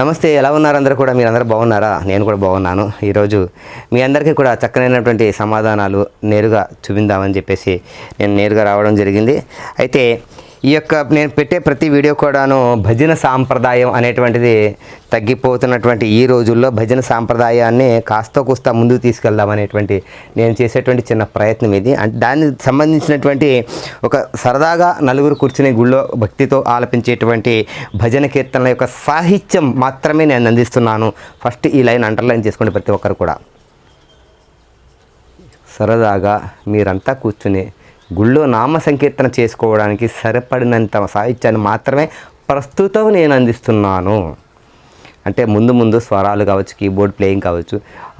నమస్తే ఎలా ఉన్నారు అందరూ కూడా? మీరు అందరూ బాగున్నారా? నేను కూడా బాగున్నాను. ఈరోజు మీ అందరికీ కూడా చక్కనైనటువంటి సమాధానాలు నేరుగా చూపిందామని చెప్పేసి నేను నేరుగా రావడం జరిగింది. అయితే ఈ యొక్క నేను పెట్టే ప్రతి వీడియో కూడాను భజన సాంప్రదాయం అనేటువంటిది తగ్గిపోతున్నటువంటి ఈ రోజుల్లో భజన సాంప్రదాయాన్ని కాస్త కూస్త ముందుకు తీసుకెళ్దాం అనేటువంటి నేను చేసేటువంటి చిన్న ప్రయత్నం ఇది. అంటే దానికి సంబంధించినటువంటి ఒక సరదాగా నలుగురు కూర్చుని గుళ్ళో భక్తితో ఆలపించేటువంటి భజన కీర్తనల యొక్క సాహిత్యం మాత్రమే నేను అందిస్తున్నాను. ఫస్ట్ ఈ లైన్ అండర్లైన్ చేసుకోండి ప్రతి ఒక్కరు కూడా. సరదాగా మీరంతా కూర్చుని గుళ్ళో నామ సంకీర్తన చేసుకోవడానికి సరిపడినంత సాహిత్యాన్ని మాత్రమే ప్రస్తుతం నేను అందిస్తున్నాను. అంటే ముందు ముందు స్వరాలు కావచ్చు కీబోర్డ్ ప్లేయింగ్ కావచ్చు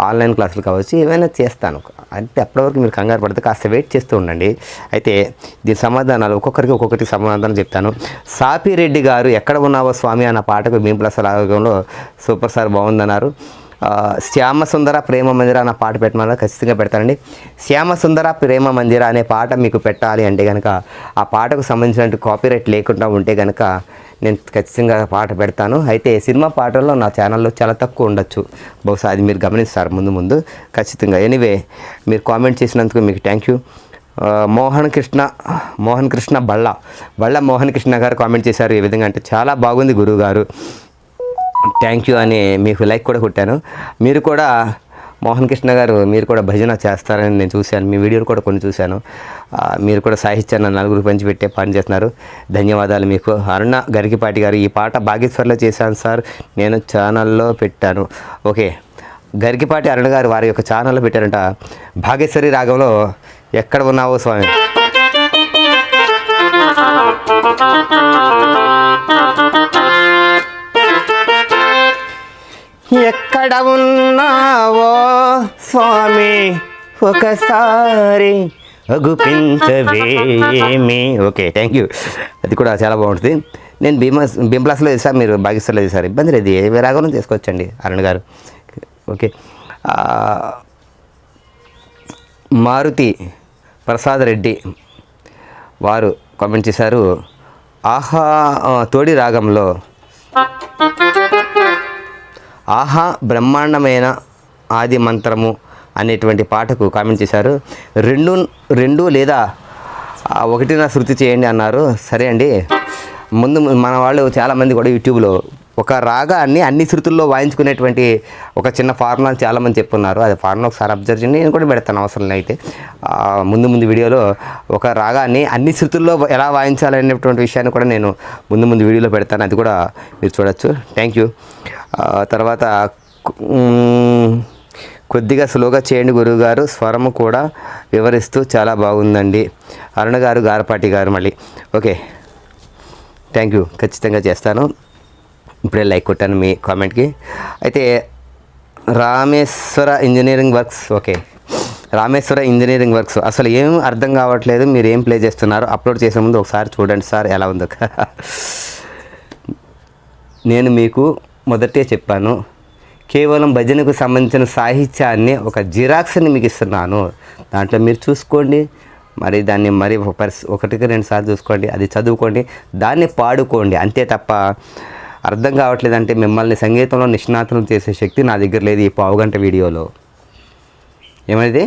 ఆన్లైన్ క్లాసులు కావచ్చు ఏమైనా చేస్తాను. అంటే అప్పటివరకు మీరు కంగారు పడితే కాస్త వెయిట్ చేస్తూ ఉండండి. అయితే దీని సమాధానాలు ఒక్కొక్కరికి ఒక్కొక్కటి సమాధానం చెప్తాను. సాపిరెడ్డి గారు ఎక్కడ ఉన్నావో స్వామి అన్న పాటకు భీమ్ ప్లస్ రాగంలో సూపర్ సార్ బాగుందన్నారు. శ్యామ సుందర ప్రేమ మందిర అన్న పాట పెట్టమన్నా ఖచ్చితంగా పెడతానండి. శ్యామ సుందర ప్రేమ మందిర అనే పాట మీకు పెట్టాలి అంటే కనుక ఆ పాటకు సంబంధించిన కాపీరైట్ లేకుండా ఉంటే కనుక నేను ఖచ్చితంగా పాట పెడతాను. అయితే సినిమా పాటల్లో నా ఛానల్లో చాలా తక్కువ ఉండొచ్చు. బహుశా అది మీరు గమనిస్తారు ముందు ముందు. ఖచ్చితంగా. ఎనీవే మీరు కామెంట్ చేసినందుకు మీకు థ్యాంక్ యూ. మోహన్ కృష్ణ మోహన్ కృష్ణ బళ్ళ. బళ్ళ మోహన్ కృష్ణ గారు కామెంట్ చేశారు. ఈ విధంగా అంటే చాలా బాగుంది గురువు గారు థ్యాంక్ యూ అని మీకు లైక్ కూడా కొట్టాను. మీరు కూడా మోహన్ కృష్ణ గారు మీరు కూడా భజన చేస్తారని నేను చూశాను. మీ వీడియోలు కూడా కొన్ని చూశాను. మీరు కూడా సాహిత్యాన్ని నలుగురు పంచిపెట్టే పని చేస్తున్నారు. ధన్యవాదాలు మీకు. అరుణ గరికిపాటి గారు ఈ పాట భాగేశ్వర్లో చేశాను సార్. నేను ఛానల్లో పెట్టాను. ఓకే. గరికిపాటి అరుణ గారు వారి యొక్క ఛానల్లో పెట్టారంట. భాగేశ్వరి రాగంలో ఎక్కడ ఉన్నావో స్వామి? ఎక్కడ ఉన్నావో స్వామి? ఒకసారి అగుపించవేమి. Okay thank you. అది కూడా చాలా బాగుంటుంది. నేను భీమా భీమ్లాస్లో చేశాను మీరు భాగ్యశ్వర్లో చేశారు. ఇబ్బంది లేదు. ఏ రాగం చేసుకోవచ్చండి అరుణ్ గారు. ఓకే. మారుతి ప్రసాద్ రెడ్డి వారు కామెంట్ చేశారు. ఆహా తోడి రాగంలో ఆహా బ్రహ్మాండమైన ఆది మంత్రము అనేటువంటి పాటకు కామెంట్ చేశారు. రెండు రెండు లేదా ఒకటిన శృతి చేయండి అన్నారు. సరే అండి. ముందు మన వాళ్ళు చాలామంది కూడా యూట్యూబ్లో ఒక రాగాన్ని అన్ని శృతుల్లో వాయించుకునేటువంటి ఒక చిన్న ఫార్ములా చాలామంది చెప్పున్నారు. అది ఫార్ములా ఒకసారి అబ్జర్వ్ చేయండి. నేను కూడా పెడతాను అవసరం అయితే. ముందు ముందు వీడియోలో ఒక రాగాన్ని అన్ని శృతుల్లో ఎలా వాయించాలనేటువంటి విషయాన్ని కూడా నేను ముందు ముందు వీడియోలో పెడతాను. అది కూడా మీరు చూడొచ్చు. థ్యాంక్ యూ తర్వాత కొద్దిగా స్లోగా చేయండి గురువు గారు. స్వరము కూడా వివరిస్తూ చాలా బాగుందండి. అరుణ గారు గారపాటి గారు మళ్ళీ. ఓకే థ్యాంక్ యూ ఖచ్చితంగా చేస్తాను. ఇప్పుడే లైక్ కొట్టాను మీ కామెంట్కి. అయితే Rameshwara engineering works okay. Rameshwara engineering works అసలు ఏం అర్థం కావట్లేదు మీరు ఏం ప్లే చేస్తున్నారు? అప్లోడ్ చేసే ముందు ఒకసారి చూడండి సార్ ఎలా ఉందో. నేను మీకు మొదటే చెప్పాను కేవలం భజనకు సంబంధించిన సాహిత్యాన్ని ఒక జిరాక్స్ని మీకు ఇస్తున్నాను. దాంట్లో మీరు చూసుకోండి మరి దాన్ని మరి ఒక పరిస్ ఒకటికి రెండు సార్లు చూసుకోండి అది చదువుకోండి దాన్ని పాడుకోండి అంతే తప్ప అర్థం కావట్లేదంటే మిమ్మల్ని సంగీతంలో నిష్ణాతులను చేసే శక్తి నా దగ్గర లేదు ఈ పావుగంట వీడియోలో. ఏమైంది?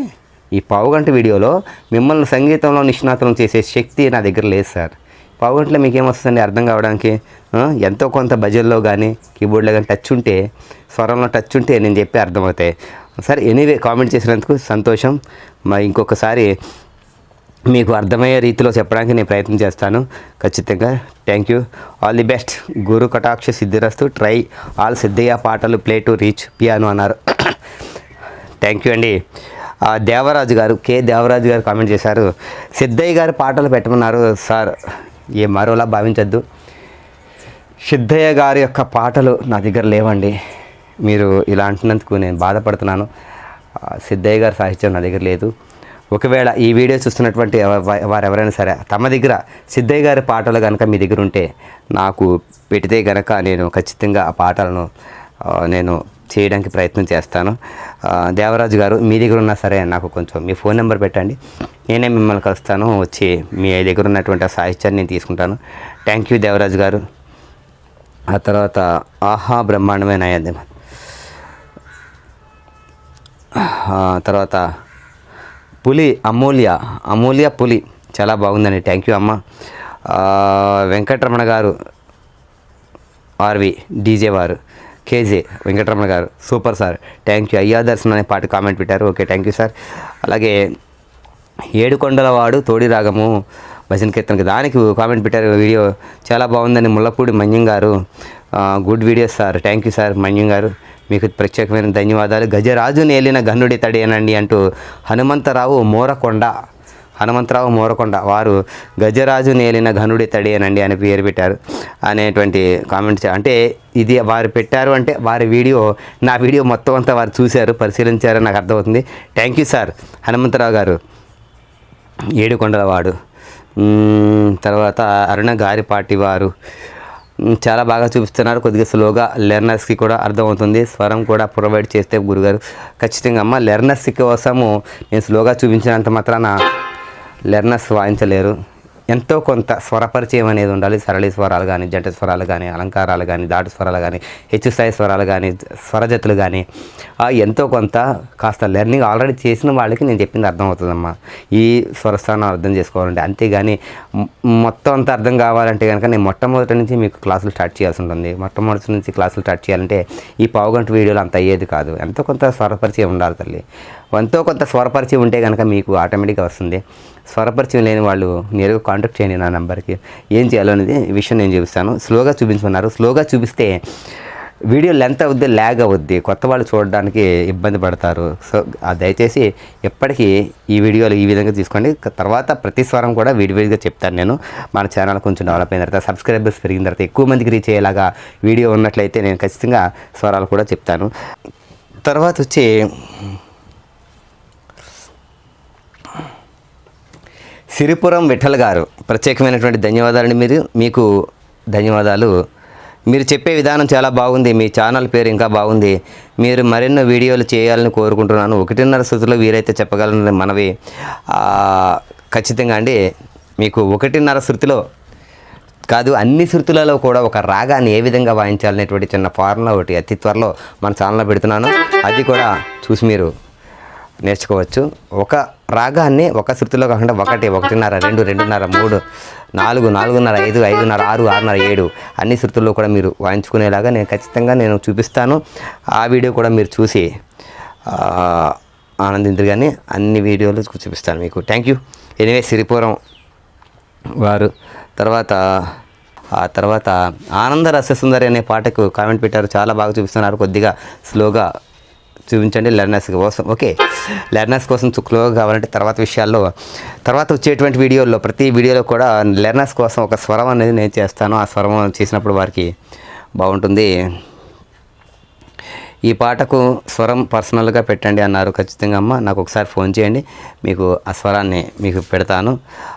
ఈ పావుగంట వీడియోలో మిమ్మల్ని సంగీతంలో నిష్ణాతులను చేసే శక్తి నా దగ్గర లేదు సార్. పావుగంటలో మీకు ఏమొస్తుందండి అర్థం కావడానికి? ఎంతో కొంత భజన్లో కానీ కీబోర్డ్లో కానీ టచ్ ఉంటే స్వరంలో టచ్ ఉంటే నేను చెప్పే అర్థమవుతాయి. సరే ఎనీవే కామెంట్ చేసినందుకు సంతోషం. మరి ఇంకొకసారి మీకు అర్థమయ్యే రీతిలో చెప్పడానికి నేను ప్రయత్నం చేస్తాను. ఖచ్చితంగా. Thank you all the best గురు కటాక్ష సిద్ధిరస్తు. ట్రై ఆల్ సిద్ధయ్య పాటలు ప్లే టు రీచ్ పియానో అన్నారు. థ్యాంక్ యూ అండి. ఆ, దేవరాజు గారు కే దేవరాజు గారు కామెంట్ చేశారు. సిద్ధయ్య గారి పాటలు పెట్టమన్నారు. సార్ ఏ మరోలా భావించద్దు. సిద్ధయ్య గారి యొక్క పాటలు నా దగ్గర లేవండి. మీరు ఇలా అంటున్నందుకు నేను బాధపడుతున్నాను. సిద్ధయ్య గారి సాహిత్యం నా దగ్గర లేదు. ఒకవేళ ఈ వీడియో చూస్తున్నటువంటి వారు ఎవరైనా సరే తమ దగ్గర సిద్ధయ్య గారి పాటలు కనుక మీ దగ్గర ఉంటే నాకు పెడితే కనుక నేను ఖచ్చితంగా ఆ పాటలను నేను చేయడానికి ప్రయత్నం చేస్తాను. దేవరాజు గారు మీ దగ్గర ఉన్నా సరే నాకు కొంచెం మీ ఫోన్ నెంబర్ పెట్టండి. నేనే మిమ్మల్ని కలుస్తాను వచ్చి మీ దగ్గర ఉన్నటువంటి ఆ సాహిత్యాన్ని నేను తీసుకుంటాను. థ్యాంక్ యూ దేవరాజు గారు. ఆ తర్వాత ఆహా బ్రహ్మాండమైన అయ్యింది తర్వాత పులి అమూల్య అమూల్య పులి. చాలా బాగుందండి. థ్యాంక్ యూ అమ్మ. వెంకటరమణ గారు ఆర్వి డీజే వారు కేజే వెంకటరమణ గారు సూపర్ సార్. థ్యాంక్ యూ అయ్యా దర్శనం అనే పాట కామెంట్ పెట్టారు. ఓకే థ్యాంక్ యూ సార్ అలాగే ఏడుకొండల వాడు తోడి రాగము భజన కీర్తనకి దానికి కామెంట్ పెట్టారు. వీడియో చాలా బాగుందని ముల్లపూడి మన్యం గారు good video sir thank you sir Manyam గారు. మీకు ప్రత్యేకమైన ధన్యవాదాలు. గజరాజు నేలిన గన్నుడి తడేనండి అంటూ హనుమంతరావు మోరకొండ హనుమంతరావు మోరకొండ వారు గజరాజు నేలిన ఘనుడి తడేనండి అని పేరు పెట్టారు అనేటువంటి కామెంట్స్. అంటే ఇది వారు పెట్టారు అంటే వారి వీడియో నా వీడియో మొత్తం అంతా వారు చూశారు పరిశీలించారని నాకు అర్థమవుతుంది. థ్యాంక్ యూ సార్ హనుమంతరావు గారు. ఏడుకొండలవాడు. వాడు తర్వాత అరుణ గారిపాటి వారు చాలా బాగా చూపిస్తున్నారు. కొద్దిగా స్లోగా లెర్నర్స్కి కూడా అర్థమవుతుంది. స్వరం కూడా ప్రొవైడ్ చేస్తే గురుగారు ఖచ్చితంగా అమ్మ లెర్నర్స్ కోసము నేను స్లోగా చూపించినంత మాత్రాన లెర్నర్స్ వాయించలేరు. ఎంతో కొంత స్వరపరిచయం అనేది ఉండాలి. సరళి స్వరాలు కానీ జంట స్వరాలు కానీ అలంకారాలు కానీ దాటు స్వరాలు కానీ హెచ్చు స్థాయి స్వరాలు కానీ స్వరజతులు కానీ ఆ ఎంతో కొంత కాస్త లెర్నింగ్ ఆల్రెడీ చేసిన వాళ్ళకి నేను చెప్పింది అర్థమవుతుందమ్మా. ఈ స్వరస్థానం అర్థం చేసుకోవాలంటే అంతేగాని మొత్తం అంతా అర్థం కావాలంటే కనుక నేను మొట్టమొదటి నుంచి మీకు క్లాసులు స్టార్ట్ చేయాల్సి ఉంటుంది. మొట్టమొదటి నుంచి క్లాసులు స్టార్ట్ చేయాలంటే ఈ పావుగంట వీడియోలు అంత అయ్యేది కాదు. ఎంతో కొంత స్వరపరిచయం ఉండాలి తల్లి. ఎంతో కొంత స్వరపరిచయం ఉంటే కనుక మీకు ఆటోమేటిక్గా వస్తుంది. స్వరపరిచయం లేని వాళ్ళు నేరుగా కాంటాక్ట్ చేయండి నా నెంబర్కి. ఏం చేయాలో అనేది విషయం నేను చూపిస్తాను. స్లోగా చూపించుకున్నారు స్లోగా చూపిస్తే వీడియో లెంత్ అవుద్ది ల్యాగ్ అవుద్ది. కొత్త వాళ్ళు చూడడానికి ఇబ్బంది పడతారు. సో దయచేసి ఎప్పటికీ ఈ వీడియోలు ఈ విధంగా తీసుకోండి. తర్వాత ప్రతి స్వరం కూడా విడివిడిగా చెప్తాను నేను. మన ఛానల్ కొంచెం డెవలప్ అయిన తర్వాత సబ్స్క్రైబర్స్ పెరిగిన తర్వాత ఎక్కువ మందికి రీచ్ అయ్యేలాగా వీడియో ఉన్నట్లయితే నేను ఖచ్చితంగా స్వరాలు కూడా చెప్తాను. తర్వాత వచ్చి సిరిపురం విఠల్ గారు ప్రత్యేకమైనటువంటి ధన్యవాదాలండి మీరు మీకు ధన్యవాదాలు. మీరు చెప్పే విధానం చాలా బాగుంది మీ ఛానల్ పేరు ఇంకా బాగుంది. మీరు మరెన్నో వీడియోలు చేయాలని కోరుకుంటున్నాను. ఒకటిన్నర స్థుతిలో వీరైతే చెప్పగలను మనవి. ఖచ్చితంగా అండి మీకు ఒకటిన్నర శృతిలో కాదు అన్ని శృతులలో కూడా ఒక రాగాన్ని ఏ విధంగా వాయించాలనేటువంటి చిన్న ఫార్ములా ఒకటి అతి త్వరలో మన ఛానల్లో పెడుతున్నాను. అది కూడా చూసి మీరు నేర్చుకోవచ్చు. ఒక రాగాన్ని ఒక శృతిలో కాకుండా ఒకటి ఒకటిన్నర రెండు రెండున్నర మూడు నాలుగు నాలుగున్నర ఐదు ఐదున్నర ఆరు ఆరున్నర ఏడు అన్ని శృతుల్లో కూడా మీరు వాయించుకునేలాగా నేను ఖచ్చితంగా నేను చూపిస్తాను. ఆ వీడియో కూడా మీరు చూసి ఆ, ఆనందించరు కానీ అన్ని వీడియోలు చూపిస్తాను మీకు. థ్యాంక్ యూ ఎనివే సిరిపురం వారు. తర్వాత ఆ తర్వాత ఆనంద రససుందరి అనే పాటకు కామెంట్ పెట్టారు. చాలా బాగా చూపిస్తున్నారు. కొద్దిగా స్లోగా చూపించండి లెర్నర్స్ కోసం. ఓకే లెర్నర్స్ కోసం స్లోగా కావాలంటే తర్వాత విషయాల్లో తర్వాత వచ్చేటువంటి వీడియోల్లో ప్రతి వీడియోలో కూడా లెర్నర్స్ కోసం ఒక స్వరం అనేది నేను చేస్తాను. ఆ స్వరం చేసినప్పుడు వారికి బాగుంటుంది. ఈ పాటకు స్వరం పర్సనల్గా పెట్టండి అన్నారు. ఖచ్చితంగా అమ్మ నాకు ఒకసారి ఫోన్ చేయండి. మీకు ఆ స్వరాన్ని మీకు పెడతాను.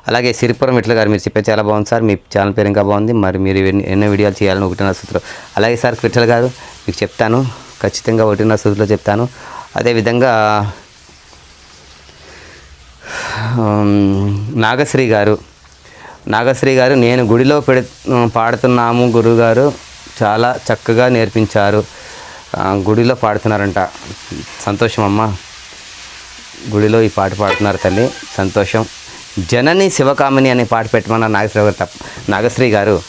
అలాగే సిరిపురం ఇట్ల గారు మీరు చెప్పే చాలా బాగుంది సార్. మీ ఛానల్ పేరు ఇంకా బాగుంది. మరి మీరు ఎన్నో వీడియోలు చేయాలని ఒకటి సూత్రం. అలాగే సార్ విఠల్ గారు మీకు చెప్తాను. ఖచ్చితంగా ఒకటిన్నర సూదిలో చెప్తాను. అదేవిధంగా నాగశ్రీ గారు. నాగశ్రీ గారు నేను గుడిలో పెడు పాడుతున్నాము గురుగారు. చాలా చక్కగా నేర్పించారు. గుడిలో పాడుతున్నారంట. సంతోషం అమ్మ. గుడిలో ఈ పాట పాడుతున్నారు తల్లి. సంతోషం. జనని శివకామిని అనే పాట పెట్టమన్నారు నాగశ్రీ గారు తప్ప నాగశ్రీ గారు.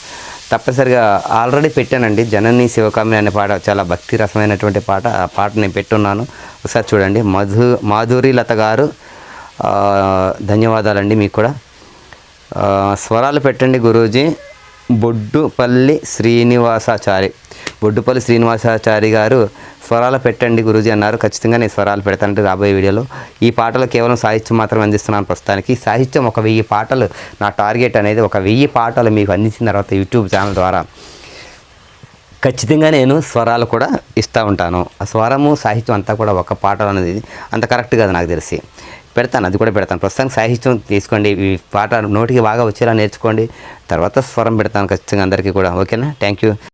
తప్పనిసరిగా ఆల్రెడీ పెట్టానండి. జనని శివకామిని అనే పాట చాలా భక్తి రసమైనటువంటి పాట. ఆ పాట నేను పెట్టున్నాను. ఒకసారి చూడండి. మధు మాధురి లత గారు ధన్యవాదాలండి మీకు కూడా. స్వరాలు పెట్టండి గురూజీ. బొడ్డుపల్లి శ్రీనివాసాచారి. బొడ్డుపల్లి శ్రీనివాసాచారి గారు స్వరాలు పెట్టండి గురూజీ అన్నారు. ఖచ్చితంగా నేను స్వరాలు పెడతానంటే రాబోయే వీడియోలో. ఈ పాటలు కేవలం సాహిత్యం మాత్రం అందిస్తున్నాను ప్రస్తుతానికి. సాహిత్యం ఒక వెయ్యి పాటలు నా టార్గెట్ అనేది ఒక వెయ్యి పాటలు మీకు అందించిన తర్వాత యూట్యూబ్ ఛానల్ ద్వారా. ఖచ్చితంగా నేను స్వరాలు కూడా ఇస్తూ ఉంటాను. ఆ స్వరము సాహిత్యం అంతా కూడా ఒక పాట అనేది అంత కరెక్ట్ కాదు నాకు తెలిసి. పెడతాను అది కూడా పెడతాను. ప్రస్తుతానికి సాహిత్యం తీసుకోండి ఈ పాట నోటికి బాగా వచ్చేలా నేర్చుకోండి తర్వాత స్వరం పెడతాను ఖచ్చితంగా అందరికీ కూడా. ఓకేనా? Thank you.